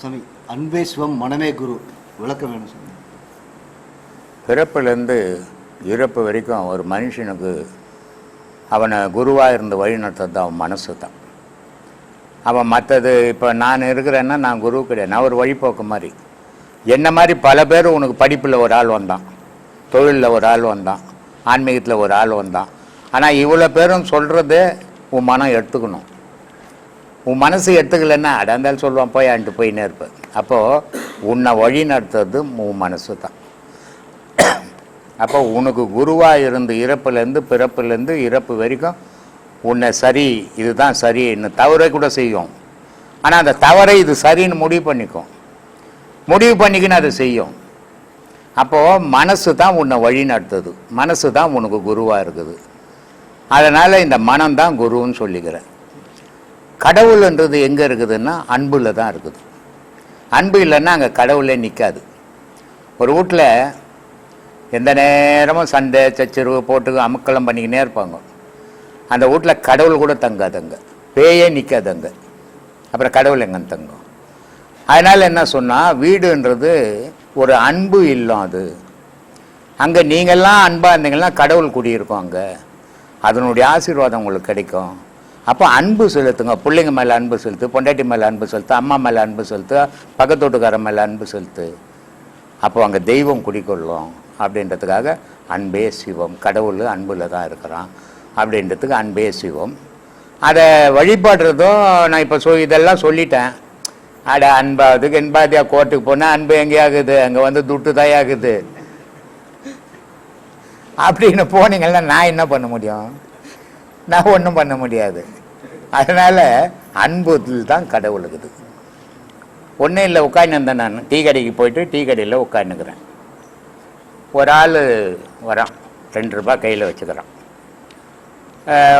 சாமி அன்பே சிவம் மனமே குரு விளக்கம் வேணும் சாமி பிறப்பிலேருந்து இறப்பு வரைக்கும் ஒரு மனுஷனுக்கு அவனை குருவாக இருந்து வழி நடத்துறது அவன் மனசு தான். அவன் மற்றது இப்போ நான் இருக்கிறேன்னா நான் குரு கிடையாது. நான் ஒரு வழிபோக்கு மாதிரி. என்ன மாதிரி பல பேர் உனக்கு படிப்பில் ஒரு ஆள் வந்தான் தொழிலில் ஒரு ஆள் வந்தான் ஆன்மீகத்தில் ஒரு ஆள் வந்தான். ஆனால் இவ்வளோ பேரும் சொல்கிறதே உன் மனம் எடுத்துக்கணும். உன் மனசு எடுத்துக்கலன்னா அடந்தாலும் சொல்லுவான் போய் ஆண்டு போயின்னே இருப்பேன் அப்போது உன்னை வழி நடத்துறது உன் மனசு தான். அப்போ உனக்கு குருவாக இருந்து இறப்புலேருந்து பிறப்புலேருந்து இறப்பு வரைக்கும் உன்னை சரி இதுதான் சரி இன்னும் தவறை கூட செய்யும். ஆனால் அந்த தவறை இது சரின்னு முடிவு பண்ணிக்கும். முடிவு பண்ணிக்கின்னு அதை செய்யும். அப்போது மனசு தான் உன்னை வழி நடத்துது. மனசு தான் உனக்கு குருவாக இருக்குது. அதனால் இந்த மனம்தான் குருன்னு சொல்லிக்கிறேன். கடவுள்ன்றது எங்கே இருக்குதுன்னா அன்பில் தான் இருக்குது. அன்பு இல்லைன்னா அங்கே கடவுளே நிற்காது ஒரு வீட்டில் எந்த நேரமும் சண்டை சச்சரவு போட்டு அமுக்கலம் பண்ணிக்கினே இருப்பாங்க. அந்த வீட்டில் கடவுள் கூட தங்காதங்க. பேயே நிற்காதங்க அப்புறம் கடவுள் எங்கே தங்கும்? அதனால் என்ன சொன்னால் வீடுன்றது ஒரு அன்பு இல்லம் அது அங்கே நீங்கள்லாம் அன்பாக இருந்தீங்கன்னா கடவுள் குடியிருக்கும் அங்கே. அதனுடைய ஆசீர்வாதம் உங்களுக்கு கிடைக்கும். அப்போ அன்பு செலுத்துங்க. பிள்ளைங்க மேலே அன்பு செலுத்து பொண்டாட்டி மேலே அன்பு செலுத்து அம்மா மேலே அன்பு செலுத்து பக்கத்து வீட்டுக்காரன் மேலே அன்பு செலுத்து. அப்போ அங்கே தெய்வம் குடிக்கொள்ளும் அப்படின்றதுக்காக அன்பே சிவம். கடவுள் அன்பில் தான் இருக்கிறான் அப்படின்றதுக்கு அன்பே சிவம். அதை வழிபடுறதும் நான் இப்போ சொ இதெல்லாம் சொல்லிட்டேன். அட அன்பாவதுக்கு என்பாதியா கோர்ட்டுக்கு போனால் அன்பு எங்கேயாகுது அங்கே வந்து துட்டு தாயாகுது அப்படின்னு போனீங்கன்னா நான் என்ன பண்ண முடியும்? நான் ஒன்றும் பண்ண முடியாது. அதனால் அன்புதில் தான் கடவுள் இருக்குது. ஒன்றும் இல்லை உட்காந்துருந்தேன் நான். டீ கடைக்கு போயிட்டு டீ கடையில் உட்காந்துக்கிறேன் ஒரு ஆள் வரான். ரெண்டு ரூபா கையில் வச்சுக்கிறான்.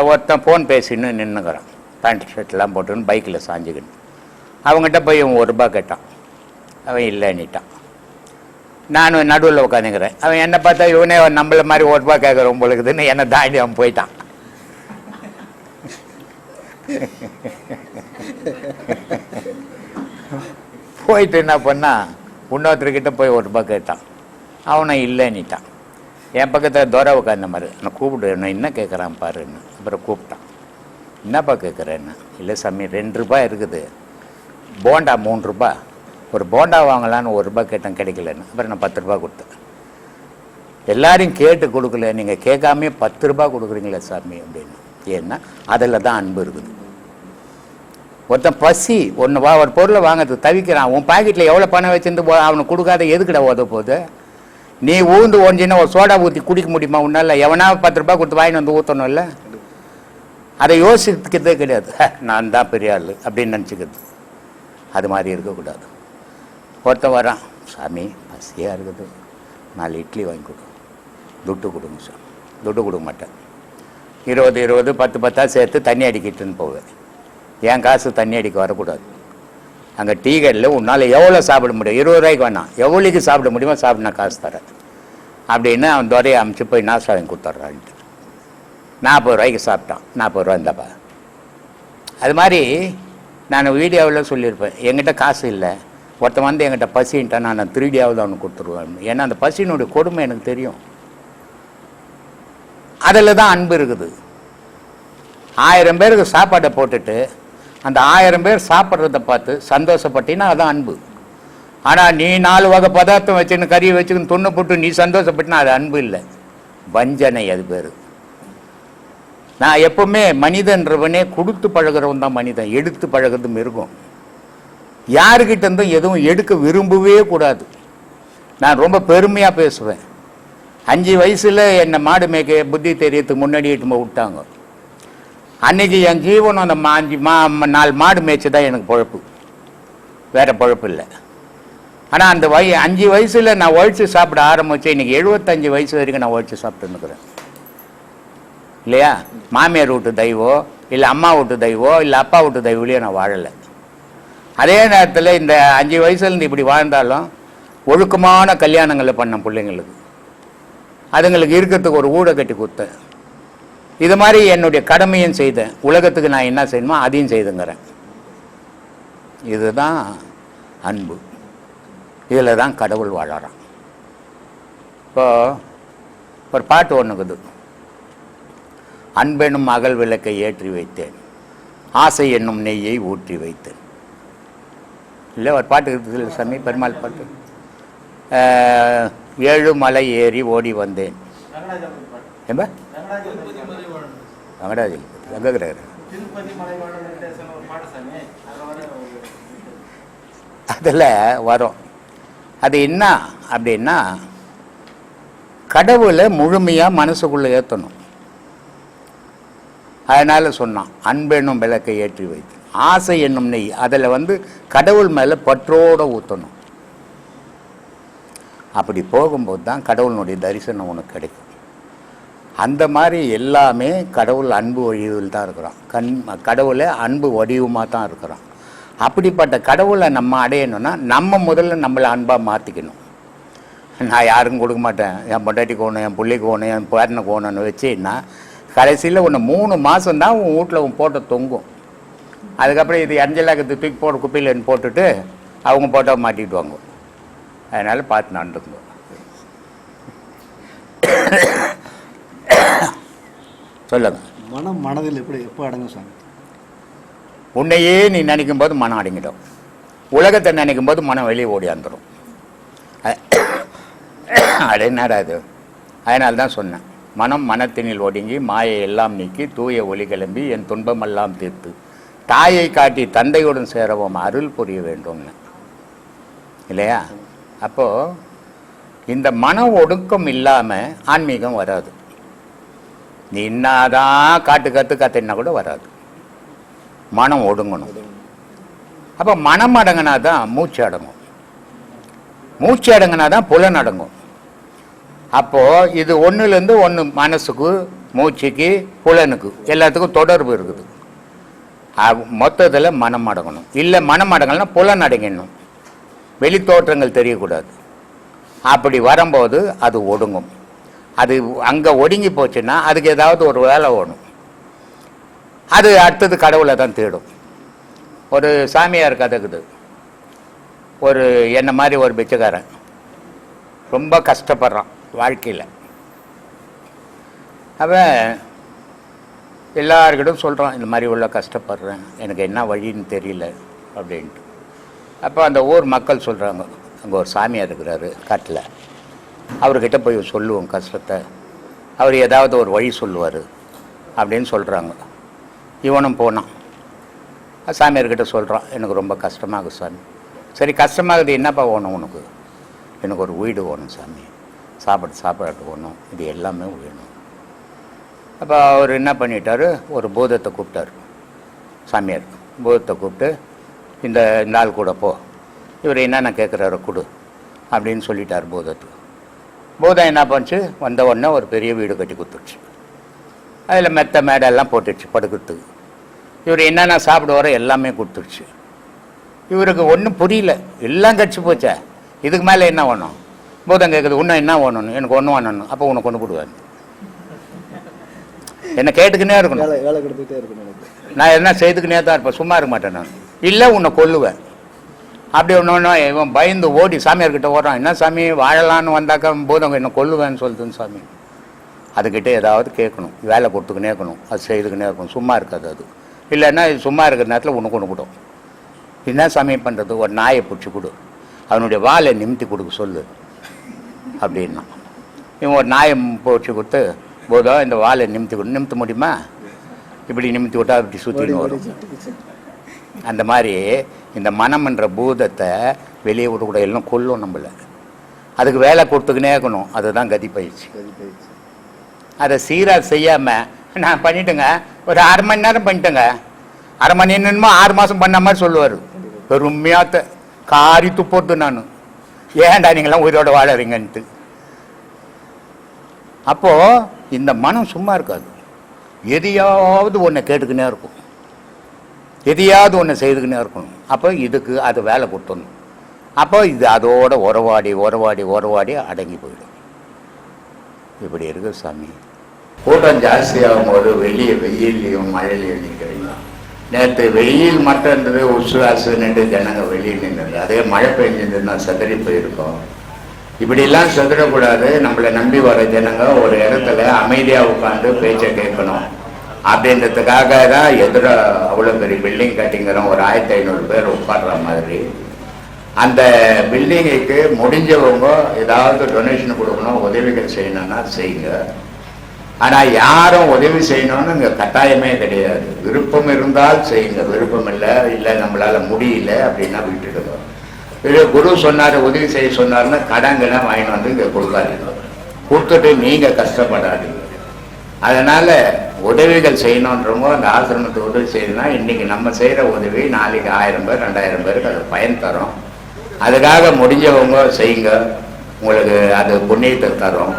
ஒருத்தன் ஃபோன் பேசின்னு நின்றுக்கிறான் பேண்ட் ஷர்ட்லாம் போட்டுன்னு பைக்கில் சாஞ்சுக்கின்னு. அவங்ககிட்ட போய் இவன் ஒரு ரூபா கேட்டான். அவன் இல்லைன்னுட்டான் நான் நடுவில் உட்காந்துக்கிறேன் அவன் என்னை பார்த்தா இவனே நம்மள மாதிரி ஒரு ரூபா கேட்குறோம் பொழுதுன்னு என்னை தாண்டி அவன் போயிட்டான். போயிட்டு என்ன பண்ணா? இன்னொருத்தர்கிட்ட போய் ஒரு ரூபாய் கேட்டான். அவனை இல்லைன்னுட்டான் என் பக்கத்தில் துரை உட்காந்த மாதிரி. நான் கூப்பிடு நான் என்ன கேட்குறான் பாருன்னு. அப்புறம் கூப்பிட்டான். என்னப்பா கேட்குறேன்னு இல்லை சாமி ரெண்டு ரூபாய் இருக்குது. போண்டா மூணு ரூபாய். ஒரு போண்டா வாங்கலான்னு ஒரு ரூபாய் கேட்டேன் கிடைக்கலன்னு. அப்புறம் நான் பத்து ரூபாய் கொடுத்தேன். எல்லாரையும் கேட்டு கொடுக்கல. நீங்கள் கேட்காமே பத்து ரூபாய் கொடுக்குறீங்களே சாமி அப்படின்னு. ஏன்னா அதில் தான் அன்பு இருக்குது. ஒருத்தன் பசி ஒன்று வா ஒரு பொருளை வாங்கிறதுக்கு தவிக்கிறான். உன் பாக்கெட்டில் எவ்வளோ பணம் வச்சுருந்து போ- அவனுக்கு கொடுக்காத எதுக்குடா உத போகுது? நீ ஊந்து ஓஞ்சின்னா ஒரு சோடா ஊற்றி குடிக்க முடியுமா உன்னால? எவனா பத்து ரூபாய் கொடுத்து வாங்கிட்டு வந்து ஊற்றணும்ல அதை யோசிக்கிறதே கிடையாது. நான் தான் பெரிய ஆள் அப்படின்னு நினச்சிக்கிறது. அது மாதிரி இருக்கக்கூடாது. ஒருத்தன் வரான் சாமி பசியாக இருக்குது. நாலு இட்லி வாங்கி கொடு. துட்டு கொடுங்க சார் துட்டு கொடுக்க மாட்டேன். இருபது இருபது பத்து பத்தாக சேர்த்து தண்ணி அடிக்கிட்டுன்னு போவேன். என் காசு தண்ணி அடிக்க வரக்கூடாது. அங்கே டீ கடையில் உன்னால் எவ்வளோ சாப்பிட முடியும்? இருபது ரூபாய்க்கு வேணாம். எவ்வளோக்கு சாப்பிட முடியுமோ சாப்பிட நான் காசு தரேன். அப்படின்னு அவன் துறையை அமுச்சு போய் நாசம் வாங்கி கொடுத்துட்றான்ட்டு நாற்பது ரூபாய்க்கு சாப்பிட்டான். நாற்பது ரூபா இந்தாப்பா. அது மாதிரி நான் வீடியோவில் சொல்லியிருப்பேன். என்கிட்ட காசு இல்லை. ஒருத்தன் வந்து என்கிட்ட பசின்ட்டா நான் திருடியாவது அவனுக்கு கொடுத்துருவேன். ஏன்னா அந்த பசியினுடைய கொடுமை எனக்கு தெரியும். அதில் தான் அன்பு இருக்குது. ஆயிரம் பேருக்கு சாப்பாட்டை போட்டுட்டு அந்த ஆயிரம் பேர் சாப்பிட்றத பார்த்து சந்தோஷப்பட்டினா அதான் அன்பு. ஆனால் நீ நாலு வகை பதார்த்தம் வச்சுன்னு கறியை வச்சுக்கின்னு துண்ணு போட்டு நீ சந்தோஷப்பட்டினா அது அன்பு இல்லை. வஞ்சனை அது பேர். நான் எப்பவுமே மனிதன்றவனே கொடுத்து பழகுறவன் தான் மனிதன். எடுத்து பழகுறது மிருகம். யாருக்கிட்ட இருந்தும் எதுவும் எடுக்க விரும்பவே கூடாது. நான் ரொம்ப பெருமையாக பேசுவேன். அஞ்சு வயசில் என்னை மாடு மேய்க்க புத்தி தெரியறதுக்கு முன்னாடி இட்டுமா விட்டாங்க. அன்னைக்கு என் ஜீவனம் அந்த மா அஞ்சு மா நாலு மாடு மேய்ச்சி தான் எனக்கு பொழப்பு. வேற பொழப்பு இல்லை. ஆனால் அந்த வய அஞ்சு வயசில் நான் ஒழிச்சு சாப்பிட ஆரம்பித்தேன் இன்றைக்கி எழுபத்தஞ்சு வயசு வரைக்கும் நான் ஒழிச்சு சாப்பிட்டுன்னுக்குறேன் இல்லையா? மாமியார் வீட்டு தெய்வம் இல்லை அம்மா வீட்டு தெய்வம் இல்லை அப்பா வீட்டு தெய்வலையும் நான் வாழலை. அதே நேரத்தில் இந்த அஞ்சு வயசுலேருந்து இப்படி வாழ்ந்தாலும் ஒழுக்கமான கல்யாணங்களை பண்ண பிள்ளைங்களுக்கு. அதுங்களுக்கு இருக்கிறதுக்கு ஒரு ஊட கட்டி கொடுத்தேன். இது மாதிரி என்னுடைய கடமையும் செய்தேன் உலகத்துக்கு நான் என்ன செய்யணுமோ அதையும் செய்துங்கிறேன். இதுதான் அன்பு. இதில் தான் கடவுள் வாழறான். இப்போ ஒரு பாட்டு ஒன்றுக்குது அன்பெனும் அகல் விளக்கை ஏற்றி வைத்தேன். ஆசை என்னும் நெய்யை ஊற்றி வைத்தேன். இல்லை ஒரு பாட்டு இருக்குது சாமி? பெருமாள் பாட்டு. ஏழு மலை ஏறி ஓடி வந்தேன். ஏம்பா வெங்கடாஜி எங்கே அதில் வரும். அது என்ன அப்படின்னா கடவுளை முழுமையாக மனசுக்குள்ளே ஏற்றணும் அதனால் சொன்னான் அன்பென்னும் விளக்கை ஏற்றி வைத்து. ஆசை என்னும் நெய் அதில் வந்து கடவுள் மேலே பற்றோடு ஊற்றணும் அப்படி போகும்போது தான் கடவுளுடைய தரிசனம் உனக்கு கிடைக்கும். அந்த மாதிரி எல்லாமே கடவுள் அன்பு வடிவில் தான் இருக்கிறோம். கண் கடவுளை அன்பு வடிவமாக தான் இருக்கிறோம். அப்படிப்பட்ட கடவுளை நம்ம அடையணும்னா நம்ம முதல்ல நம்மளை அன்பாக மாற்றிக்கணும் நான் யாருக்கும் கொடுக்க மாட்டேன். என் பொண்டாட்டிக்கு ஒன்று என் பிள்ளைக்கு ஒன்று என் பேரனுக்கு ஒன்றுன்னு வச்சுன்னா கடைசியில் ஒன்று மூணு மாதம் தான் உன் வீட்டில் உன் போட்டோ தொங்கும். அதுக்கப்புறம் இது அஞ்சலாக்கத்து தூக்கி போட குப்பையில் போட்டுட்டு அவங்க போட்டோ மாட்டிக்கிடுவாங்க அதனால் பார்த்து நடந்துக்குங்க சொல்லுங்க. மனம் மனதில் எப்படி எப்போ அடங்கும் சாமி? உன்னையே நீ நினைக்கும் போது மனம் அடங்கிடும். உலகத்தை நினைக்கும் போது மனம் வெளியே ஓடியாந்துடும் அது என்னடா இது? அதனால தான் சொன்னேன். மனம் மனத்தினில் ஒடுங்கி மாயை எல்லாம் நீக்கி தூய ஒளி கிளம்பி என் துன்பமெல்லாம் தீர்த்து தாயை காட்டி தந்தையுடன் சேரவும் அருள் புரிய வேண்டும்னு. இல்லையா? அப்போது இந்த மன ஒடுக்கம் இல்லாமல் ஆன்மீகம் வராது. நீ இன்னாதான் காட்டு கற்று கத்தினா கூட வராது. மனம் ஒடுங்கணும். அப்போ மனம் அடங்கினா தான் மூச்சு அடங்கும். மூச்சு அடங்கினா தான் புலன் அடங்கும். அப்போது இது ஒன்றுலேருந்து ஒன்று மனசுக்கு மூச்சுக்கு புலனுக்கு எல்லாத்துக்கும் தொடர்பு இருக்குது. மொத்தத்தில் மனம் அடங்கணும். இல்லை மனம் அடங்கலைன்னா புலன் அடங்கிடணும். வெளி தோற்றங்கள் தெரியக்கூடாது. அப்படி வரும்போது அது ஒடுங்கும். அது அங்கே ஒடுங்கி போச்சுன்னா அதுக்கு ஏதாவது ஒரு வேலை ஓடும். அது அடுத்தது கடவுளை தான் தேடும். ஒரு சாமியார் கதைக்குது ஒரு என்ன மாதிரி ஒரு பிச்சைக்காரன். ரொம்ப கஷ்டப்படுறான் வாழ்க்கையில். அவன் எல்லார்கிட்டும் சொல்கிறான் இந்த மாதிரி உள்ள கஷ்டப்படுறேன். எனக்கு என்ன வழின்னு தெரியல. அப்படின்ட்டு. அப்போ அந்த ஊர் மக்கள் சொல்கிறாங்க அங்கே ஒரு சாமியார் இருக்கிறாரு காட்டில். அவர்கிட்ட போய் சொல்லுவோம் கஷ்டத்தை. அவர் ஏதாவது ஒரு வழி சொல்லுவார் அப்படின்னு சொல்கிறாங்க இவனும் போனான். சாமியார்கிட்ட சொல்கிறான் எனக்கு ரொம்ப கஷ்டமாகுது சாமி. சரி கஷ்டமாகுது என்னப்பா வேணும் உனக்கு? எனக்கு ஒரு வீடு வேணும் சாமி. சாப்பாடு சாப்பாடு வேணும். இது எல்லாமே வேணும். அப்போ அவர் என்ன பண்ணிட்டாரு? ஒரு பூதத்தை கூப்பிட்டாரு. சாமியார் பூதத்தை கூப்பிட்டு இந்த இந்த ஆள் கூட போ. இவர் என்னென்ன கேட்குறாரோ கொடு. அப்படின்னு சொல்லிட்டார் பூதத்துக்கு. பூதம் என்ன பண்ணுச்சு? வந்த உடனே ஒரு பெரிய வீடு கட்டி கொடுத்துருச்சு அதில் மெத்த மேடை எல்லாம் போட்டுடுச்சு படுக்கிறதுக்கு. இவர் என்னென்ன சாப்பிடுவாரோ எல்லாமே கொடுத்துருச்சு இவருக்கு ஒன்றும் புரியல. எல்லாம் கடிச்சு போச்சே. இதுக்கு மேலே என்ன வேணும்? பூதம் கேட்குது இன்னும் என்ன வேணும்னு எனக்கு ஒன்று வேணும்னு அப்போ உனக்கு கொண்டு போடுவார் என்ன கேட்டுக்கினே இருக்கணும். நான் என்ன செய்துக்கினே தான் இருப்பேன். சும்மா இருக்க மாட்டேன் நான். இல்லை உன்னை கொல்லுவேன். அப்படி ஒன்று இவன் பயந்து ஓடி சாமியார்கிட்ட ஓடுறான். என்ன சாமி வாழலான்னு வந்தாக்கா போதும் என்ன கொல்லுவேன்னு சொல்லுதுன்னு சாமி. அதுக்கிட்ட ஏதாவது கேட்கணும். வேலை கொடுத்துக்கினே இருக்கணும். அது செய்துக்கினே இருக்கணும். சும்மா இருக்காது அது. இல்லைன்னா இது சும்மா இருக்கிற நேரத்தில் ஒன்று கொண்டு விடும் என்ன சாமி பண்ணுறது ஒரு நாயை பிடிச்சி கொடு. அவனுடைய வாலை நிமித்தி கொடுக்க சொல்லு. அப்படின்னா. இவன் ஒரு நாயை பிடிச்சி கொடுத்து போதும் இந்த வாலை நிமித்தி கொடு. நிமித்த முடியுமா? இப்படி நிமித்தி விட்டா இப்படி சுற்றின்னு வரும். அந்த மாதிரி இந்த மனம்ன்ற பூதத்தை வெளியே விடக்கூடாது எல்லாம் கொல்லும் நம்மள. அதுக்கு வேலை கொடுத்துக்கினே இருக்கணும். அதுதான் கதி பயிற்சி. அதை சீராக செய்யாமல் நான் பண்ணிட்டேங்க. ஒரு அரை மணி நேரம் பண்ணிட்டேங்க. அரை மணி நேரமோ ஆறு மாதம் பண்ண மாதிரி சொல்லுவார். பெருமையாத்த காரி துப்போட்டு நான். ஏன்டா நீங்களாம் உயிரோட வாழறீங்கன்ட்டு. அப்போது இந்த மனம் சும்மா இருக்காது. எதையாவது ஒன்றை கேட்டுக்கினே இருக்கும். எதையாவது ஒன்று செய்துக்கினே இருக்கணும். அப்போ இதுக்கு அது வேலை கொடுத்துடணும். அப்போ இது அதோட உறவாடி உறவாடி உறவாடி அடங்கி போயிடும். இப்படி இருக்கு சாமி. கூட்டம் ஜாஸ்தியாகும் போது வெளியே வெயில்லையும் மழையிலையும் நிற்கிறீங்க நேற்று வெயில் மட்டும் இருந்தது உசுராசு நின்று ஜனங்க வெளியில் நின்றது. அதே மழை பெஞ்சிருந்ததுன்னா சதறி போயிருக்கோம். இப்படிலாம் சதுரக்கூடாது நம்மளை நம்பி வர ஜனங்க ஒரு இடத்துல அமைதியாக உட்காந்து பேச்சை கேட்கணும். அப்படின்றதுக்காக தான் எதிர அவ்வளோ பெரிய பில்டிங் கட்டிங்கிறோம் ஒரு ஆயிரத்தி ஐநூறு பேர் உட்கார்ற மாதிரி. அந்த பில்டிங்குக்கு முடிஞ்சவங்க ஏதாவது டொனேஷன் கொடுக்கணும் உதவிகள் செய்யணும்னா செய்யுங்க. ஆனால் யாரும் உதவி செய்யணும்னு இங்கே கட்டாயமே கிடையாது. விருப்பம் இருந்தால் செய்யுங்க. விருப்பம் இல்லை இல்லை நம்மளால் முடியல அப்படின்னா விட்டுடுங்க. இது குரு சொன்னார் உதவி செய்ய சொன்னார்னா கடங்கெல்லாம் வாங்கிட்டு வந்து இங்கே கொடுக்காதீங்க. கொடுத்துட்டு நீங்கள் கஷ்டப்படாதீங்க. அதனால் உதவிகள் செய்யணுன்றவங்க அந்த ஆசிரமத்தை உதவி செய்யணும்னா இன்றைக்கி நம்ம செய்கிற உதவி நாளைக்கு ஆயிரம் பேர் ரெண்டாயிரம் பேருக்கு அது பயன் தரும். அதுக்காக முடிஞ்சவங்க செய்யுங்க. உங்களுக்கு அது புண்ணியத்தை தரும்.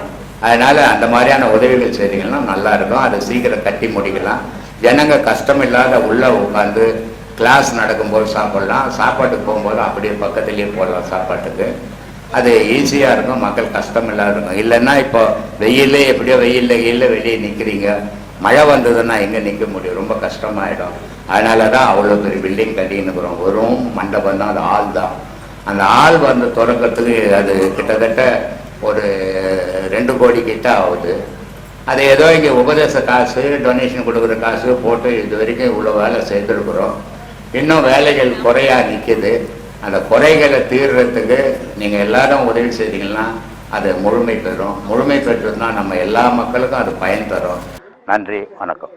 அதனால் அந்த மாதிரியான உதவிகள் செய்தீங்கன்னா நல்லா இருக்கும். அதை சீக்கிரம் கட்டி முடிக்கலாம். ஜனங்க கஷ்டம் இல்லாத உள்ளே உட்காந்து கிளாஸ் நடக்கும்போது சாப்பிடலாம். சாப்பாட்டுக்கு போகும்போது அப்படியே பக்கத்துலேயே போடலாம் சாப்பாட்டுக்கு. அது ஈஸியாக இருக்கும் மக்கள் கஷ்டம் இல்லாத இருக்கும். இல்லைன்னா இப்போ வெயிலே எப்படியோ வெயில்ல வெயில்ல வெளியே நிற்கிறீங்க மழை வந்ததுன்னா எங்கே நிற்க முடியும்? ரொம்ப கஷ்டமாயிடும். அதனால தான் அவ்வளோ பெரிய பில்டிங் கட்டின்னுக்குறோம் வெறும் மண்டபம் தான் அது ஆள் தான். அந்த ஆள் வந்து தொடக்கத்துக்கு அது கிட்டத்தட்ட ஒரு ரெண்டு கோடி கிட்ட ஆகுது. அது ஏதோ இங்கே உபதேச காசு டொனேஷன் கொடுக்குற காசு போட்டு இது வரைக்கும் இவ்வளோ வேலை செய்திருக்கிறோம். இன்னும் வேலைகள் குறையா நிற்கிது அந்த குறைகளை தீர்றதுக்கு நீங்கள் எல்லாரும் உதவி செய்தீங்கன்னா அது முழுமை பெறும் முழுமை பெற்றதுன்னா நம்ம எல்லா மக்களுக்கும் அது பயன் தரும். நன்றி வணக்கம்.